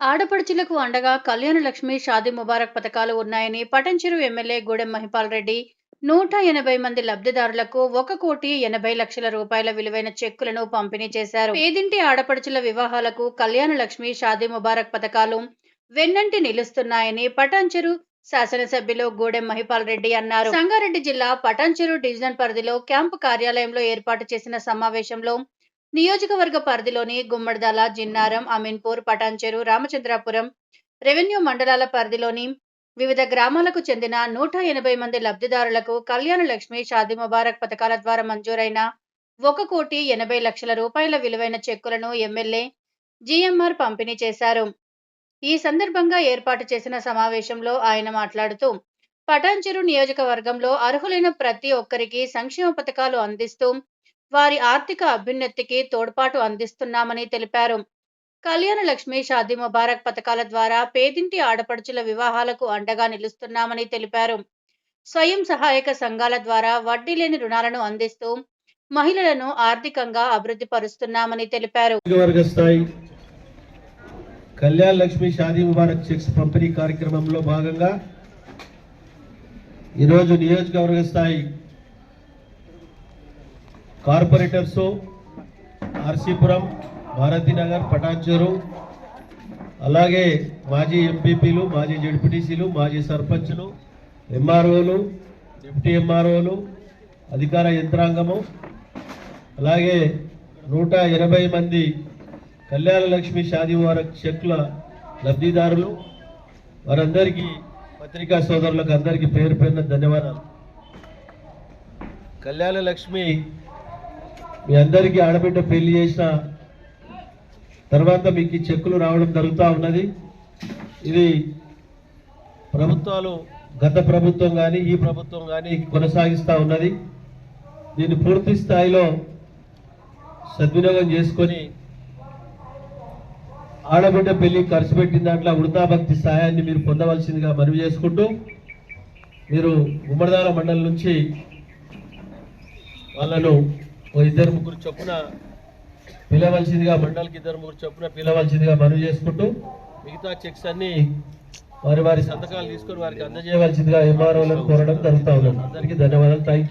ఆడపడుచులకు అండగా కళ్యాణ లక్ష్మి షాదీ ముబారక్ పథకాలు ఉన్నాయని పటంచెరు ఎమ్మెల్యే గూడెం మహిపాల్ రెడ్డి. నూట ఎనభై మంది లబ్ధిదారులకు ఒక కోటి ఎనభై లక్షల రూపాయల విలువైన చెక్కులను పంపిణీ చేశారు. పేదింటి ఆడపడుచుల వివాహాలకు కళ్యాణ లక్ష్మి షాదీ ముబారక్ పథకాలు వెన్నంటి నిలుస్తున్నాయని పటాన్చెరు శాసనసభ్యులు గూడెం మహిపాల్ రెడ్డి అన్నారు. సంగారెడ్డి జిల్లా పటాన్చెరు డివిజన్ పరిధిలో క్యాంపు కార్యాలయంలో ఏర్పాటు చేసిన సమావేశంలో నియోజకవర్గ పరిధిలోని గుమ్మడిదాల జిన్నారం అమీన్పూర్ పటాన్చెరు రామచంద్రాపురం రెవెన్యూ మండలాల పరిధిలోని వివిధ గ్రామాలకు చెందిన నూట ఎనభై మంది లబ్ధిదారులకు కళ్యాణ లక్ష్మి షాది ముబారక్ పథకాల ద్వారా మంజూరైన ఒక కోటి ఎనభై లక్షల రూపాయల విలువైన చెక్కులను ఎమ్మెల్యే జిఎంఆర్ పంపిణీ చేశారు. ఈ సందర్భంగా ఏర్పాటు చేసిన సమావేశంలో ఆయన మాట్లాడుతూ పటాన్చెరు నియోజకవర్గంలో అర్హులైన ప్రతి ఒక్కరికి సంక్షేమ పథకాలు అందిస్తూ వారి ఆర్థిక అభ్యున్నతికి తోడ్పాటు అందిస్తున్నామని తెలిపారు. కళ్యాణ లక్ష్మి షాదీ ముబారక్ పథకాల ద్వారా పేదింటి ఆడపడుచుల వివాహాలకు అండగా నిలుస్తున్నామని తెలిపారు. స్వయం సహాయక సంఘాల ద్వారా వడ్డీ లేని రుణాలను అందిస్తూ మహిళలను ఆర్థికంగా అభివృద్ధి పరుస్తున్నామని తెలిపారు. కళ్యాణ్ లక్ష్మి షాదీ ముబారక్ చెక్స్ పంపిణీ కార్యక్రమంలో భాగంగా ఈరోజు నియోజకవర్గ స్థాయి కార్పొరేటర్స్ ఆర్సీపురం భారతీనగర్ పటాన్చెరు అలాగే మాజీ ఎంపీపీలు మాజీ జడ్పీటీసీలు మాజీ సర్పంచ్లు ఎంఆర్ఓలు డిప్యూటీ ఎంఆర్ఓలు అధికార యంత్రాంగము అలాగే నూట ఎనభై మంది కళ్యాణ లక్ష్మి షాదీ చెక్ల లబ్ధిదారులు. వారందరికీ పత్రికా సోదరులకు అందరికీ పేరు పేరున ధన్యవాదాలు. కళ్యాణ లక్ష్మి మీ అందరికీ ఆడబిడ్డ పెళ్ళి చేసిన తర్వాత మీకు ఈ చెక్కులు రావడం జరుగుతూ ఉన్నది. ఇది ప్రభుత్వాలు గత ప్రభుత్వం కానీ ఈ ప్రభుత్వం కానీ కొనసాగిస్తూ ఉన్నది. దీన్ని పూర్తి స్థాయిలో సద్వినియోగం చేసుకొని ఆడబిడ్డ పెళ్ళి ఖర్చు పెట్టిన దాంట్లో వృద్ధాభక్తి సహాయాన్ని మీరు పొందవలసిందిగా మనవి చేసుకుంటూ మీరు ఉమ్మడిదాల మండలం నుంచి వాళ్ళను ఓ ఇద్దరు ముగ్గురు చొప్పున పిలవలసిందిగా మండలికి ఇద్దరు ముగ్గురు చొప్పున పిలవలసిందిగా మనవి చేసుకుంటూ మిగతా చెక్స్ అన్ని వారి వారి సంతకాలు తీసుకొని వారికి అందజేయవలసిందిగా ఎంఆర్ఓలను కోరడం జరుగుతూ ఉన్నది. అందరికీ ధన్యవాదాలు. థ్యాంక్